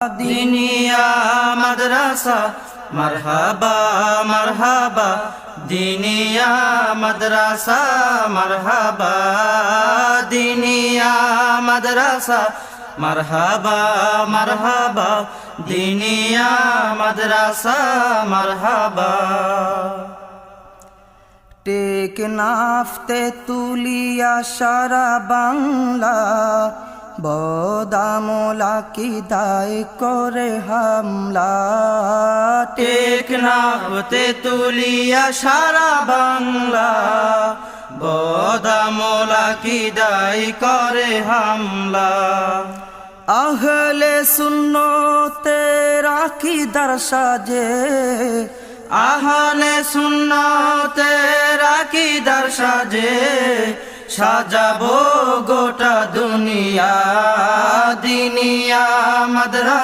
দিনিয়া মাদ্রাসা, মারহাবা মারহাবা। দিনিয়া মাদ্রাসা, মারহাবা। দিনিয়া মাদ্রাসা, মারহাবা মারহাবা। দিনিয়া মাদ্রাসা, মারহাবা। টেকনাফতে তুলিয়া সারা বাংলা বদামলা কি দায় করে হামলা। টেকনাফতে তুলিয়া সারা বাংলা। বদামলা কি দায় করে হামলা। আহলে সুন্নতে রাখি দার সাজে। আহলে সুন্নতে রাখি দার সাজে। সাজাবো গোটা দুনিয়া দিনিয়া মাদ্রাসা